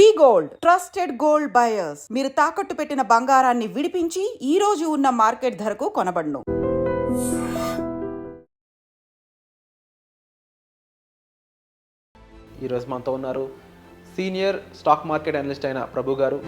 V gold trusted gold buyers. మీరు తాకట్టు పెట్టిన బంగారాన్ని విడిపించి ఈ రోజు ఉన్న మార్కెట్ ధరకు కొనబడును. ఈరోజు మనతో ఉన్నారు సీనియర్ స్టాక్ మార్కెట్ అనలిస్ట్ అయిన ప్రభు గారు.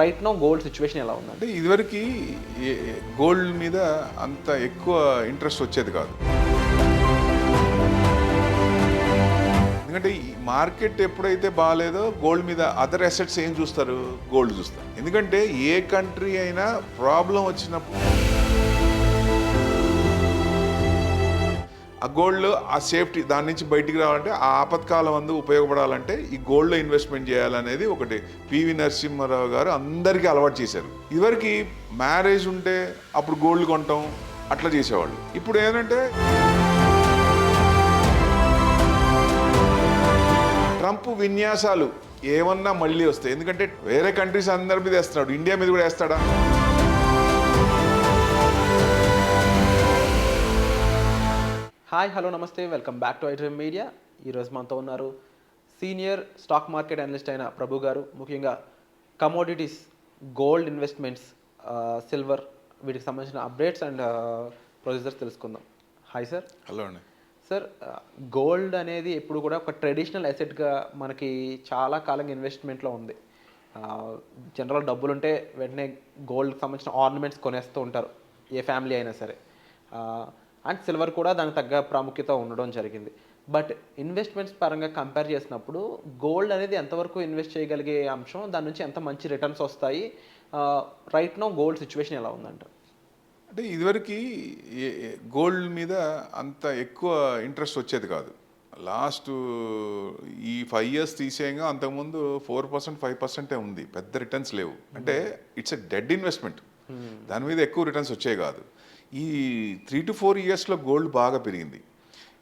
రైట్ నో గోల్డ్ సిచ్యువేషన్ ఎలా ఉందండి? అంటే ఇదివరకు గోల్డ్ మీద అంత ఎక్కువ ఇంట్రెస్ట్ వచ్చేది కాదు. ఎందుకంటే ఈ మార్కెట్ ఎప్పుడైతే బాగాలేదో గోల్డ్ మీద అదర్ అసెట్స్ ఏం చూస్తారు? గోల్డ్ చూస్తారు. ఎందుకంటే ఏ కంట్రీ అయినా ప్రాబ్లం వచ్చినప్పుడు ఆ గోల్డ్ ఆ సేఫ్టీ దాని నుంచి బయటికి రావాలంటే ఆ ఆపత్కాలం అందు ఉపయోగపడాలంటే ఈ గోల్డ్లో ఇన్వెస్ట్మెంట్ చేయాలనేది ఒకటి. పివి నరసింహారావు గారు అందరికీ అలవాటు చేశారు. ఇదివరకు మ్యారేజ్ ఉంటే అప్పుడు గోల్డ్ కొంటాం అట్లా చేసేవాళ్ళు. ఇప్పుడు ఏంటంటే ట్రంప్ విన్యాసాలు ఏమన్నా మళ్ళీ వస్తాయి. ఎందుకంటే వేరే కంట్రీస్ అందరి మీద వేస్తున్నాడు. ఇండియా మీద కూడా వేస్తాడా? హాయ్ హలో నమస్తే. Welcome back to iDream media. ఈరోజు మనతో ఉన్నారు సీనియర్ స్టాక్ మార్కెట్ అనలిస్ట్ అయిన ప్రభు గారు. ముఖ్యంగా కమోడిటీస్ గోల్డ్ ఇన్వెస్ట్మెంట్స్ సిల్వర్ వీటికి సంబంధించిన అప్డేట్స్ అండ్ ప్రొసీజర్స్ తెలుసుకుందాం. హాయ్ సార్ హలో అండి. సార్ గోల్డ్ అనేది ఎప్పుడు కూడా ఒక ట్రెడిషనల్ అసెట్గా మనకి చాలా కాలంగా ఇన్వెస్ట్మెంట్లో ఉంది. జనరల్ డబ్బులు ఉంటే వెంటనే గోల్డ్కి సంబంధించిన ఆర్నమెంట్స్ కొనేస్తూ ఉంటారు. ఏ ఫ్యామిలీ అయినా సరే. అండ్ సిల్వర్ కూడా దానికి తగ్గ ప్రాముఖ్యత ఉండడం జరిగింది. బట్ ఇన్వెస్ట్మెంట్స్ పరంగా కంపేర్ చేసినప్పుడు గోల్డ్ అనేది ఎంతవరకు ఇన్వెస్ట్ చేయగలిగే అంశం దాని నుంచి ఎంత మంచి రిటర్న్స్ వస్తాయి? రైట్ నో గోల్డ్ సిచ్యువేషన్ ఎలా ఉందంట అంటే ఇదివరకు గోల్డ్ మీద అంత ఎక్కువ ఇంట్రెస్ట్ వచ్చేది కాదు. లాస్ట్ ఈ ఫైవ్ ఇయర్స్ తీసేయంగా అంతకుముందు ఫోర్ పర్సెంట్ ఫైవ్ పర్సెంటే ఉంది. పెద్ద రిటర్న్స్ లేవు. అంటే ఇట్స్ ఎ డెడ్ ఇన్వెస్ట్మెంట్. దాని మీద ఎక్కువ రిటర్న్స్ వచ్చాయి కాదు. ఈ త్రీ టు ఫోర్ ఇయర్స్లో గోల్డ్ బాగా పెరిగింది.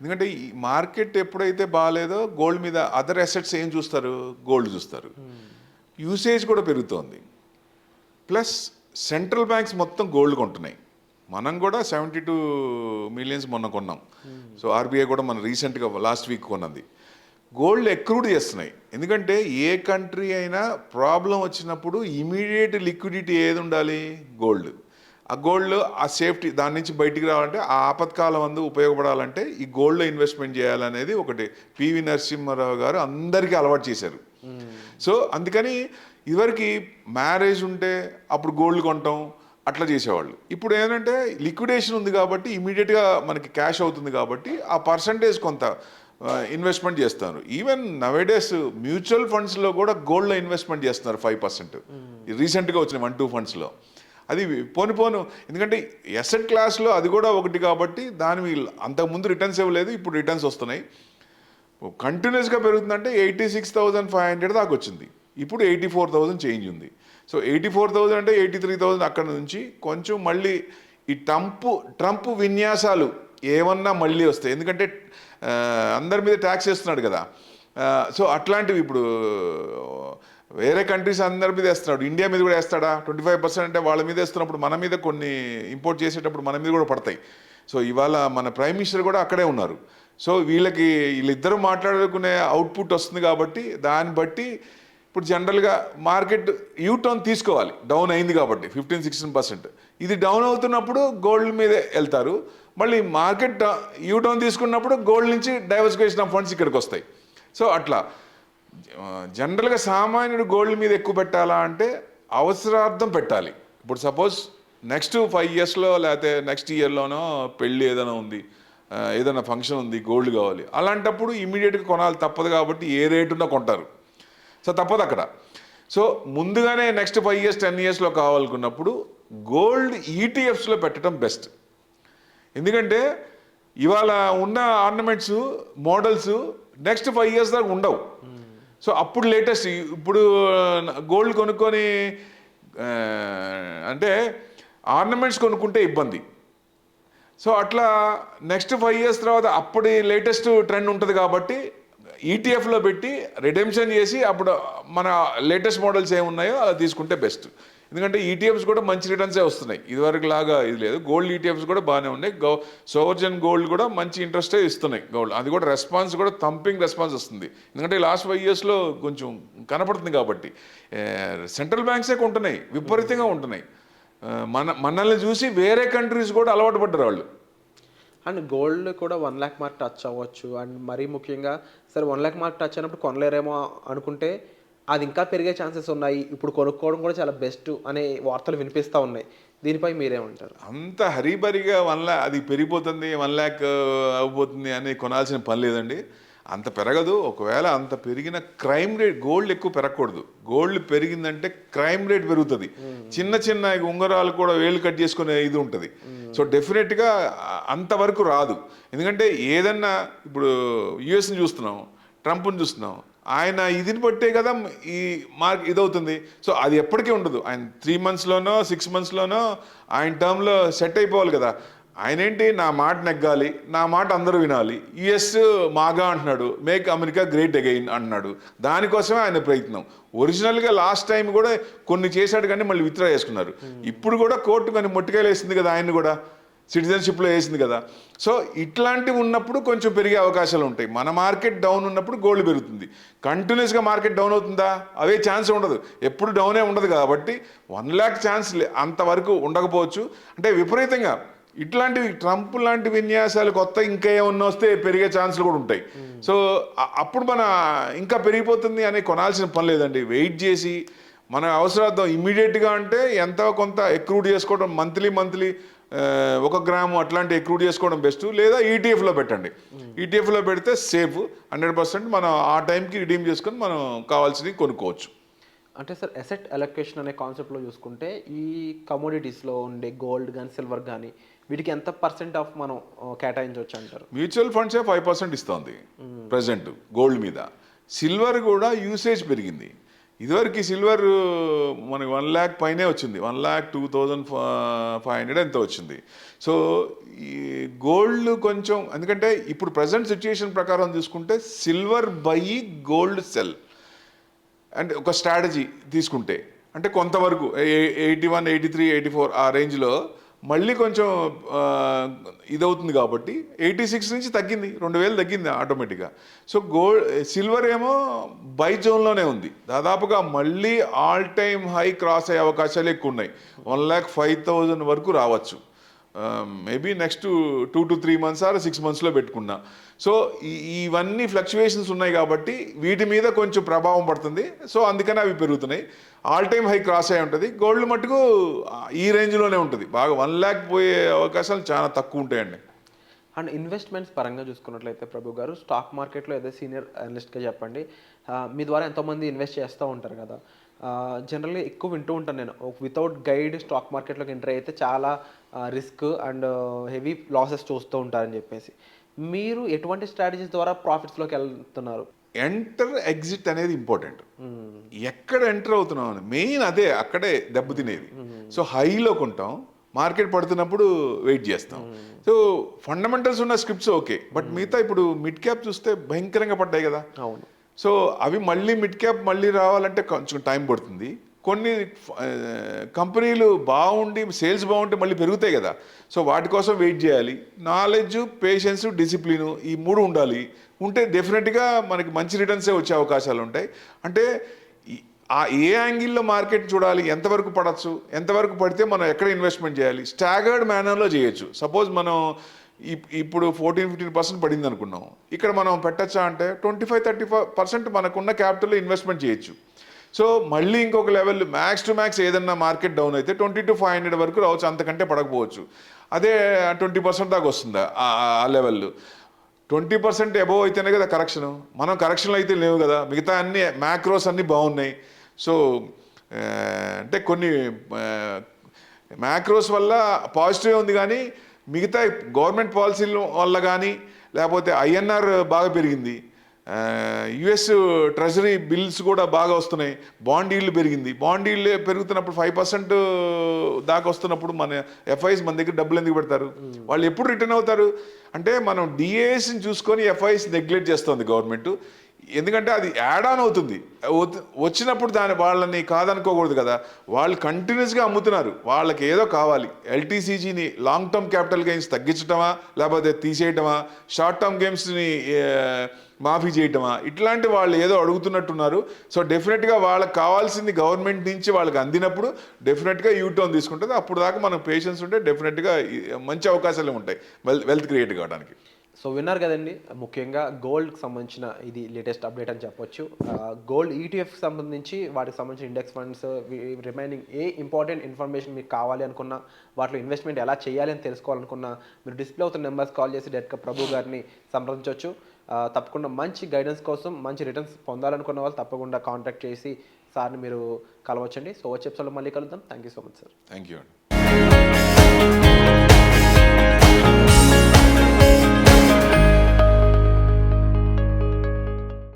ఎందుకంటే ఈ మార్కెట్ ఎప్పుడైతే బాగాలేదో గోల్డ్ మీద అదర్ అసెట్స్ ఏం చూస్తారు? గోల్డ్ చూస్తారు. యూసేజ్ కూడా పెరుగుతోంది. ప్లస్ సెంట్రల్ బ్యాంక్స్ మొత్తం గోల్డ్ కొంటున్నాయి. మనం కూడా సెవెంటీ టూ మిలియన్స్ మొన్న కొన్నాం. సో ఆర్బీఐ కూడా మన రీసెంట్గా లాస్ట్ వీక్ కొన్నది. గోల్డ్ ఎక్రూడ్ చేస్తున్నాయి. ఎందుకంటే ఏ కంట్రీ అయినా ప్రాబ్లం వచ్చినప్పుడు ఇమీడియట్ లిక్విడిటీ ఏది ఉండాలి? గోల్డ్ ఆ గోల్డ్ ఆ సేఫ్టీ దాని నుంచి బయటికి రావాలంటే ఆ ఆపత్కాలం అందు ఉపయోగపడాలంటే ఈ గోల్డ్లో ఇన్వెస్ట్మెంట్ చేయాలనేది ఒకటి. పివి నరసింహారావు గారు అందరికీ అలవాటు చేశారు. సో అందుకని ఇదివరకు మ్యారేజ్ ఉంటే అప్పుడు గోల్డ్ కొంటాం. అట్లా చేసేవాళ్ళు. ఇప్పుడు ఏంటంటే లిక్విడేషన్ ఉంది కాబట్టి ఇమీడియట్గా మనకి క్యాష్ అవుతుంది కాబట్టి ఆ పర్సంటేజ్ కొంత ఇన్వెస్ట్మెంట్ చేస్తారు. ఈవెన్ నవేడేస్ మ్యూచువల్ ఫండ్స్లో కూడా గోల్డ్లో ఇన్వెస్ట్మెంట్ చేస్తున్నారు ఫైవ్ పర్సెంట్. రీసెంట్గా వచ్చిన వన్ టూ ఫండ్స్లో. అది పోను పోను. ఎందుకంటే ఎసెట్ క్లాస్లో అది కూడా ఒకటి కాబట్టి దాని అంతకుముందు రిటర్న్స్ ఇవ్వలేదు ఇప్పుడు రిటర్న్స్ వస్తున్నాయి. కంటిన్యూస్గా పెరుగుతుందంటే eighty six thousand five hundred దాకా వచ్చింది. ఇప్పుడు ఎయిటీ ఫోర్ థౌజండ్ చేంజ్ ఉంది. సో ఎయిటీ ఫోర్ థౌజండ్ అంటే ఎయిటీ త్రీ థౌజండ్ అక్కడ నుంచి కొంచెం మళ్ళీ ఈ ట్రంప్ ట్రంప్ విన్యాసాలు ఏమన్నా మళ్ళీ వస్తాయి. ఎందుకంటే అందరి మీద ట్యాక్స్ వేస్తున్నాడు కదా. సో అట్లాంటివి ఇప్పుడు వేరే కంట్రీస్ అందరి మీద వేస్తున్నాడు. ఇండియా మీద కూడా వేస్తాడా? ట్వంటీ ఫైవ్ పర్సెంట్ అంటే వాళ్ళ మీద వేస్తున్నప్పుడు మన మీద కొన్ని ఇంపోర్ట్ చేసేటప్పుడు మన మీద కూడా పడతాయి. సో ఇవాళ మన ప్రైమ్ మినిస్టర్ కూడా అక్కడే ఉన్నారు. సో వీళ్ళకి వీళ్ళిద్దరూ మాట్లాడుకునే అవుట్పుట్ వస్తుంది కాబట్టి దాన్ని బట్టి ఇప్పుడు జనరల్గా మార్కెట్ యూటర్న్ తీసుకోవాలి. డౌన్ అయింది కాబట్టి ఫిఫ్టీన్ సిక్స్టీన్ పర్సెంట్. ఇది డౌన్ అవుతున్నప్పుడు గోల్డ్ మీదే వెళ్తారు. మళ్ళీ మార్కెట్ యూటర్న్ తీసుకున్నప్పుడు గోల్డ్ నుంచి డైవర్సిఫికేషన్ ఆఫ్ ఫండ్స్ ఇక్కడికి వస్తాయి. సో అట్లా జనరల్గా సామాన్యుడు గోల్డ్ మీద ఎక్కువ పెట్టాలా అంటే అవసరార్థం పెట్టాలి. ఇప్పుడు సపోజ్ నెక్స్ట్ ఫైవ్ ఇయర్స్లో లేకపోతే నెక్స్ట్ ఇయర్లోనో పెళ్ళి ఏదైనా ఉంది ఏదైనా ఫంక్షన్ ఉంది గోల్డ్ కావాలి. అలాంటప్పుడు ఇమీడియట్గా కొనాలి తప్పదు కాబట్టి ఏ రేటున్నా కొంటారు. సో తప్పదు అక్కడ. సో ముందుగానే నెక్స్ట్ ఫైవ్ ఇయర్స్ టెన్ ఇయర్స్లో కావాలనుకున్నప్పుడు గోల్డ్ ఈటీఎఫ్స్లో పెట్టడం బెస్ట్ ఎందుకంటే ఇవాళ ఉన్న ornaments models next five years దాకా ఉండవు. సో అప్పుడు లేటెస్ట్ ఇప్పుడు uh, గోల్డ్ కొనుక్కొని uh, అంటే ఆర్నమెంట్స్ కొనుక్కుంటే ఇబ్బంది. సో అట్లా నెక్స్ట్ ఫైవ్ ఇయర్స్ తర్వాత అప్పటి లేటెస్ట్ ట్రెండ్ ఉంటుంది కాబట్టి ఈటీఎఫ్లో పెట్టి రిడెంప్షన్ చేసి అప్పుడు మన లేటెస్ట్ మోడల్స్ ఏమున్నాయో అది తీసుకుంటే బెస్ట్ ఎందుకంటే ఈటీఎఫ్స్ కూడా మంచి రిటర్న్సే వస్తున్నాయి. ఇదివరకు లాగా ఇది లేదు. గోల్డ్ ఈటీఎఫ్స్ కూడా బాగానే ఉన్నాయి. గో సోవర్జన్ గోల్డ్ కూడా మంచి ఇంట్రెస్టే ఇస్తున్నాయి. గోల్డ్ అది కూడా రెస్పాన్స్ కూడా థంపింగ్ రెస్పాన్స్ వస్తుంది. ఎందుకంటే లాస్ట్ ఫైవ్ ఇయర్స్లో కొంచెం కనపడుతుంది కాబట్టి. సెంట్రల్ బ్యాంక్సే ఉంటున్నాయి విపరీతంగా ఉంటున్నాయి. మన మనల్ని చూసి వేరే కంట్రీస్ కూడా అలవాటు పడ్డారు వాళ్ళు. అండ్ గోల్డ్ కూడా వన్ ల్యాక్ మార్క్ టచ్ అవ్వచ్చు. అండ్ మరీ ముఖ్యంగా సరే వన్ ల్యాక్ మార్క్ టచ్ అయినప్పుడు కొనలేరేమో అనుకుంటే అది ఇంకా పెరిగే ఛాన్సెస్ ఉన్నాయి. ఇప్పుడు కొనుక్కోవడం కూడా చాలా బెస్ట్ అనే వార్తలు వినిపిస్తూ ఉన్నాయి. దీనిపై మీరేమంటారు? అంత హరీబరిగా వన్ ల్యాక్ అది పెరిగిపోతుంది వన్ ల్యాక్ అవ్వబోతుంది అని కొనాల్సిన పని లేదండి. అంత పెరగదు. ఒకవేళ అంత పెరిగిన క్రైమ్ రేట్ గోల్డ్ ఎక్కువ పెరగకూడదు. గోల్డ్ పెరిగిందంటే క్రైమ్ రేట్ పెరుగుతుంది. చిన్న చిన్న ఉంగరాలు కూడా వేలు కట్ చేసుకునే ఇది ఉంటుంది. సో డెఫినెట్గా అంతవరకు రాదు. ఎందుకంటే ఏదన్నా ఇప్పుడు యుఎస్ని చూస్తున్నాం ట్రంప్ని చూస్తున్నాం. ఆయన ఇదిని బట్టే కదా ఈ మార్క్ ఇదవుతుంది. సో అది ఎప్పటికీ ఉండదు. ఆయన త్రీ మంత్స్లోనో సిక్స్ మంత్స్లోనో ఆయన టర్మ్లో సెట్ అయిపోవాలి కదా. ఆయన ఏంటి నా మాట నెగ్గాలి నా మాట అందరూ వినాలి. యుఎస్ మాగా అంటున్నాడు. మేక్ అమెరికా గ్రేట్ అగైన్ అంటున్నాడు. దానికోసమే ఆయన ప్రయత్నం. ఒరిజినల్గా లాస్ట్ టైం కూడా కొన్ని చేశాడు కానీ మళ్ళీ విత్డ్రా చేసుకున్నారు. ఇప్పుడు కూడా కోర్టు కొన్ని మొట్టికాయలు వేసింది కదా ఆయన కూడా. సిటిజన్షిప్లో వేసింది కదా. సో ఇట్లాంటివి ఉన్నప్పుడు కొంచెం పెరిగే అవకాశాలు ఉంటాయి. మన మార్కెట్ డౌన్ ఉన్నప్పుడు గోల్డ్ పెరుగుతుంది. కంటిన్యూస్గా మార్కెట్ డౌన్ అవుతుందా? అవే ఛాన్స్ ఉండదు. ఎప్పుడు డౌనే ఉండదు కాబట్టి వన్ ల్యాక్ ఛాన్స్ అంతవరకు ఉండకపోవచ్చు. అంటే విపరీతంగా ఇట్లాంటివి ట్రంప్ లాంటి విన్యాసాలు కొత్త ఇంకా ఏమన్నా వస్తే పెరిగే ఛాన్సులు కూడా ఉంటాయి. సో అ- అప్పుడు మన ఇంకా పెరిగిపోతుంది అని కొనాల్సిన పని లేదండి. వెయిట్ చేసి మన అవసరార్థం ఇమ్మీడియట్గా అంటే ఎంతో కొంత ఎక్రూడ్ చేసుకోవడం మంత్లీ మంత్లీ ఒక గ్రాము అట్లాంటి ఎక్రూడ్ చేసుకోవడం బెస్ట్. లేదా E ఈటీఎఫ్లో పెట్టండి. ఈటీఎఫ్లో పెడితే సేఫ్ హండ్రెడ్ పర్సెంట్ మనం ఆ టైంకి రిడీమ్ చేసుకొని మనం కావాల్సినవి కొనుక్కోవచ్చు. అంటే సార్ అసెట్ అలొకేషన్ అనే కాన్సెప్ట్లో చూసుకుంటే ఈ కమోడిటీస్లో ఉండే గోల్డ్ కానీ సిల్వర్ కానీ వీటికి ఎంత పర్సెంట్ ఆఫ్ మనం కేటాయించవచ్చు అంటారు? మ్యూచువల్ ఫండ్సే ఫైవ్ పర్సెంట్ ఇస్తుంది ప్రజెంట్ గోల్డ్ మీద. సిల్వర్ కూడా యూసేజ్ పెరిగింది. ఇదివరకు సిల్వర్ మనకి వన్ ల్యాక్ పైనే వచ్చింది. One lakh two thousand five hundred ఎంత వచ్చింది. సో ఈ గోల్డ్ కొంచెం ఎందుకంటే ఇప్పుడు ప్రజెంట్ సిచ్యుయేషన్ ప్రకారం తీసుకుంటే సిల్వర్ బై గోల్డ్ సెల్. అంటే ఒక స్ట్రాటజీ తీసుకుంటే అంటే కొంతవరకు eighty one eighty three eighty four ఆ రేంజ్లో మళ్ళీ కొంచెం ఇదవుతుంది కాబట్టి ఎయిటీ సిక్స్ నుంచి తగ్గింది రెండు వేలు తగ్గింది ఆటోమేటిక్గా. సో గోల్డ్ సిల్వర్ ఏమో బై జోన్లోనే ఉంది. దాదాపుగా మళ్ళీ ఆల్ టైమ్ హై క్రాస్ అయ్యే అవకాశాలు ఎక్కువ ఉన్నాయి వన్ ల్యాక్ ఫైవ్ థౌజండ్ వరకు రావచ్చు. Maybe next two to three months or six మంత్స్లో పెట్టుకున్నా. సో ఈ- ఇవన్నీ ఫ్లక్చువేషన్స్ ఉన్నాయి కాబట్టి వీటి మీద కొంచెం ప్రభావం పడుతుంది. సో అందుకని అవి పెరుగుతున్నాయి. ఆల్ టైమ్ హై క్రాస్ అయి ఉంటుంది. గోల్డ్ మట్టుకు ఈ రేంజ్లోనే ఉంటుంది. బాగా వన్ ల్యాక్ పోయే అవకాశాలు చాలా తక్కువ ఉంటాయండి. అండ్ ఇన్వెస్ట్మెంట్స్ పరంగా చూసుకున్నట్లయితే ప్రభు గారు స్టాక్ మార్కెట్లో ఏదో సీనియర్ అనలిస్ట్గా చెప్పండి. మీ ద్వారా ఎంతోమంది ఇన్వెస్ట్ చేస్తూ ఉంటారు కదా. జనరల్గా ఎక్కువ వింటూ ఉంటాను నేను. వితౌట్ గైడ్ స్టాక్ మార్కెట్లోకి ఎంటర్ అయితే చాలా రిస్క్ అండ్ హెవీ లాసెస్ చూస్తూ ఉంటారని చెప్పేసి. మీరు ఎటువంటి స్ట్రాటజీస్ ద్వారా ప్రాఫిట్స్లోకి వెళ్తున్నారు? ఎంటర్ ఎగ్జిట్ అనేది ఇంపార్టెంట్ ఎక్కడ ఎంటర్ అవుతున్నాం అని? మెయిన్ అదే అక్కడే దెబ్బతినేది సో హైలో కొంటాం మార్కెట్ పడుతున్నప్పుడు వెయిట్ చేస్తాం. సో ఫండమెంటల్స్ ఉన్న స్క్రిప్ట్స్ ఓకే బట్ మిగతా ఇప్పుడు మిడ్ క్యాప్ చూస్తే భయంకరంగా పడ్డాయి కదా. అవును. సో అవి మళ్ళీ మిడ్ క్యాప్ మళ్ళీ రావాలంటే కొంచెం టైం పడుతుంది. కొన్ని కంపెనీలు బాగుండి సేల్స్ బాగుంటే మళ్ళీ పెరుగుతాయి కదా. సో వాటి కోసం వెయిట్ చేయాలి. నాలెడ్జ్ పేషెన్స్ డిసిప్లిన్ ఈ మూడు ఉండాలి. ఉంటే డెఫినెట్గా మనకి మంచి రిటర్న్సే వచ్చే అవకాశాలు ఉంటాయి. అంటే ఆ ఏ యాంగిల్లో మార్కెట్ చూడాలి ఎంతవరకు పడచ్చు ఎంతవరకు పడితే మనం ఎక్కడ ఇన్వెస్ట్మెంట్ చేయాలి స్టాగర్డ్ మేనర్లో చేయొచ్చు. సపోజ్ మనం ఇప్- ఇప్పుడు ఫోర్టీన్ ఫిఫ్టీన్ పర్సెంట్ పడింది అనుకున్నాం ఇక్కడ మనం పెట్టచ్చా అంటే twenty five thirty five percent మనకున్న క్యాపిటల్లో ఇన్వెస్ట్మెంట్ చేయొచ్చు. సో మళ్ళీ ఇంకొక లెవెల్ మ్యాక్స్ టు మ్యాక్స్ ఏదన్నా మార్కెట్ డౌన్ అయితే ట్వంటీ టు ఫైవ్ హండ్రెడ్ వరకు రావచ్చు అంతకంటే పడకపోవచ్చు. అదే ట్వంటీ పర్సెంట్ దాకా వస్తుందా ఆ- లెవెల్ ట్వంటీ పర్సెంట్ అబోవ్ అయితేనే కదా కరెక్షన్ మనం కరెక్షన్లు అయితే లేవు కదా. మిగతా అన్ని మ్యాక్రోస్ అన్నీ బాగున్నాయి. సో అంటే కొన్ని మ్యాక్రోస్ వల్ల పాజిటివ్ ఉంది కానీ మిగతా గవర్నమెంట్ పాలసీల వల్ల కానీ లేకపోతే ఐఎన్ఆర్ బాగా పెరిగింది. యుఎస్ ట్రెజరీ బిల్స్ కూడా బాగా వస్తున్నాయి. బాండ్ ఈల్డ్ పెరిగింది. బాండ్ ఈల్డ్ పెరుగుతున్నప్పుడు ఫైవ్ పర్సెంట్ దాకా వస్తున్నప్పుడు మన ఎఫ్ఐస్ మన దగ్గర డబ్బులు ఎందుకు పెడతారు? వాళ్ళు ఎప్పుడు రిటర్న్ అవుతారు? అంటే మనం డిఏఎస్ని చూసుకొని ఎఫ్ఐస్ నెగ్లెక్ట్ చేస్తుంది గవర్నమెంట్. ఎందుకంటే అది యాడ్ ఆన్ అవుతుంది. వచ్చినప్పుడు దాని వాళ్ళని కాదనుకోకూడదు కదా. వాళ్ళు కంటిన్యూస్గా అమ్ముతున్నారు. వాళ్ళకి ఏదో కావాలి. ఎల్టీసీజీని లాంగ్ టర్మ్ క్యాపిటల్ గెయిన్స్ తగ్గించటమా? లేకపోతే తీసేయటమా? షార్ట్ టర్మ్ గేమ్స్ని మాఫీ చేయటమా? ఇట్లాంటి వాళ్ళు ఏదో అడుగుతున్నట్టున్నారు. సో డెఫినెట్గా వాళ్ళకి కావాల్సింది గవర్నమెంట్ నుంచి వాళ్ళకి అందినప్పుడు డెఫినెట్గా యూటర్న్ తీసుకుంటుంది. అప్పుడు దాకా మనం పేషెన్స్ ఉంటే డెఫినెట్గా మంచి అవకాశాలు ఉంటాయి. వెల్ వెల్త్ క్రియేట్ కావడానికి. సో విన్నారు కదండి ముఖ్యంగా గోల్డ్కి సంబంధించిన ఇది లేటెస్ట్ అప్డేట్ అని చెప్పొచ్చు. గోల్డ్ ఈటీఎఫ్కి సంబంధించి వాటికి సంబంధించిన ఇండెక్స్ ఫండ్స్ రిమైనింగ్ ఏ ఇంపార్టెంట్ ఇన్ఫర్మేషన్ మీకు కావాలి అనుకున్నా వాటిలో ఇన్వెస్ట్మెంట్ ఎలా చేయాలి అని తెలుసుకోవాలనుకున్నా మీరు డిస్ప్లే అవుతున్న నెంబర్స్ కాల్ చేసి డైరెక్ట్గా ప్రభు గారిని సంప్రదించవచ్చు తప్పకుండా మంచి గైడెన్స్ కోసం మంచి రిటర్న్స్ పొందాలనుకున్న వాళ్ళు తప్పకుండా కాంటాక్ట్ చేసి సార్ని మీరు కలవచ్చండి. సో వచ్చే ఎపిసోడ్లో మళ్ళీ కలుద్దాం. Thank you so much sir thank you అండి